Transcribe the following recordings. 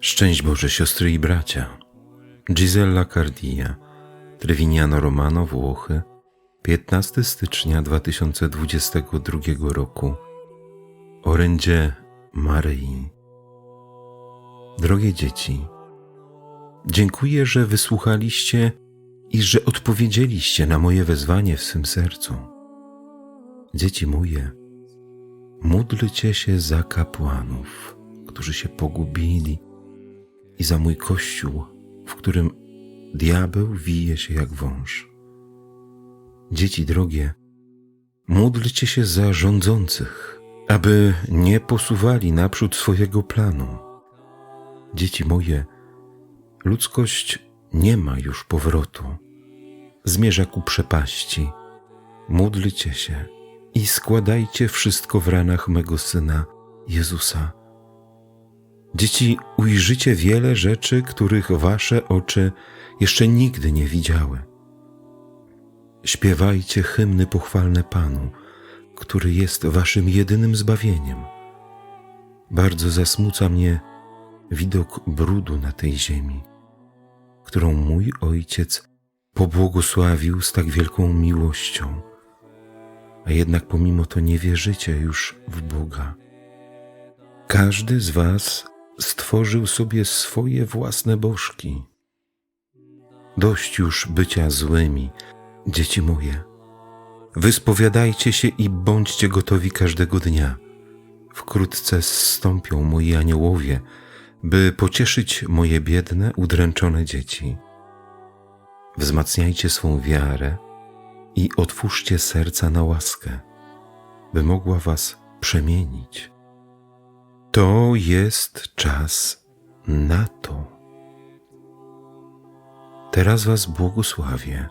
Szczęść Boże, siostry i bracia. Gisella Cardia, Trevignano Romano, Włochy, 15 stycznia 2022 roku. Orędzie Maryi. Drogie dzieci, dziękuję, że wysłuchaliście i że odpowiedzieliście na moje wezwanie w swym sercu. Dzieci moje, módlcie się za kapłanów, którzy się pogubili i za mój kościół, w którym diabeł wije się jak wąż. Dzieci drogie, módlcie się za rządzących, aby nie posuwali naprzód swojego planu. Dzieci moje, ludzkość nie ma już powrotu. Zmierza ku przepaści. Módlcie się i składajcie wszystko w ranach mego syna Jezusa. Dzieci, ujrzycie wiele rzeczy, których wasze oczy jeszcze nigdy nie widziały. Śpiewajcie hymny pochwalne Panu, który jest waszym jedynym zbawieniem. Bardzo zasmuca mnie widok brudu na tej ziemi, którą mój ojciec pobłogosławił z tak wielką miłością, a jednak pomimo to nie wierzycie już w Boga. Każdy z was stworzył sobie swoje własne bożki. Dość już bycia złymi, dzieci moje. Wyspowiadajcie się i bądźcie gotowi każdego dnia. Wkrótce zstąpią moi aniołowie, by pocieszyć moje biedne, udręczone dzieci. Wzmacniajcie swą wiarę i otwórzcie serca na łaskę, by mogła was przemienić. To jest czas na to. Teraz Was błogosławię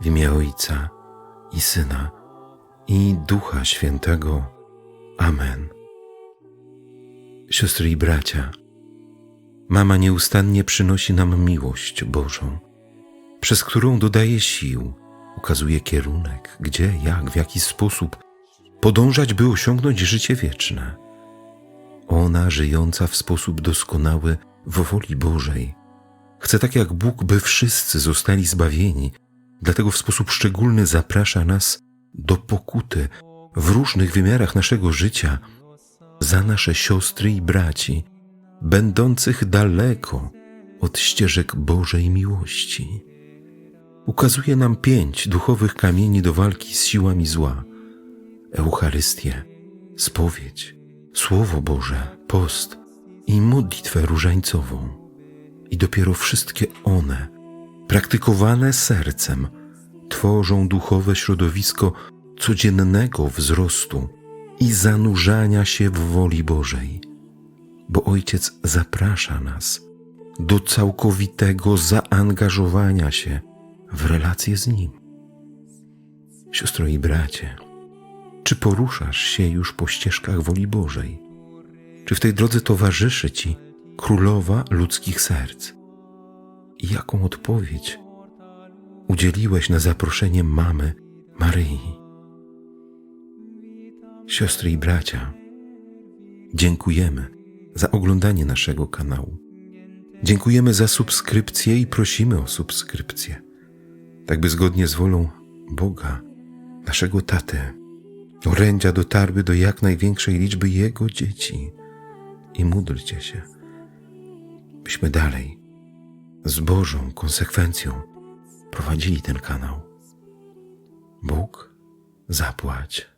w imię Ojca i Syna i Ducha Świętego. Amen. Siostry i bracia, Mama nieustannie przynosi nam miłość Bożą, przez którą dodaje sił, ukazuje kierunek, gdzie, jak, w jaki sposób podążać, by osiągnąć życie wieczne. Ona, żyjąca w sposób doskonały w woli Bożej, chce tak jak Bóg, by wszyscy zostali zbawieni, dlatego w sposób szczególny zaprasza nas do pokuty w różnych wymiarach naszego życia za nasze siostry i braci, będących daleko od ścieżek Bożej miłości. Ukazuje nam pięć duchowych kamieni do walki z siłami zła: Eucharystię, spowiedź, Słowo Boże, post i modlitwę różańcową. I dopiero wszystkie one, praktykowane sercem, tworzą duchowe środowisko codziennego wzrostu i zanurzania się w woli Bożej, bo Ojciec zaprasza nas do całkowitego zaangażowania się w relacje z Nim. Siostro i bracie, czy poruszasz się już po ścieżkach woli Bożej? Czy w tej drodze towarzyszy Ci Królowa ludzkich serc? I jaką odpowiedź udzieliłeś na zaproszenie mamy Maryi? Siostry i bracia, dziękujemy za oglądanie naszego kanału. Dziękujemy za subskrypcję i prosimy o subskrypcję, tak by zgodnie z wolą Boga, naszego Taty, orędzia dotarły do jak największej liczby Jego dzieci. I módlcie się, byśmy dalej, z Bożą konsekwencją, prowadzili ten kanał. Bóg zapłać.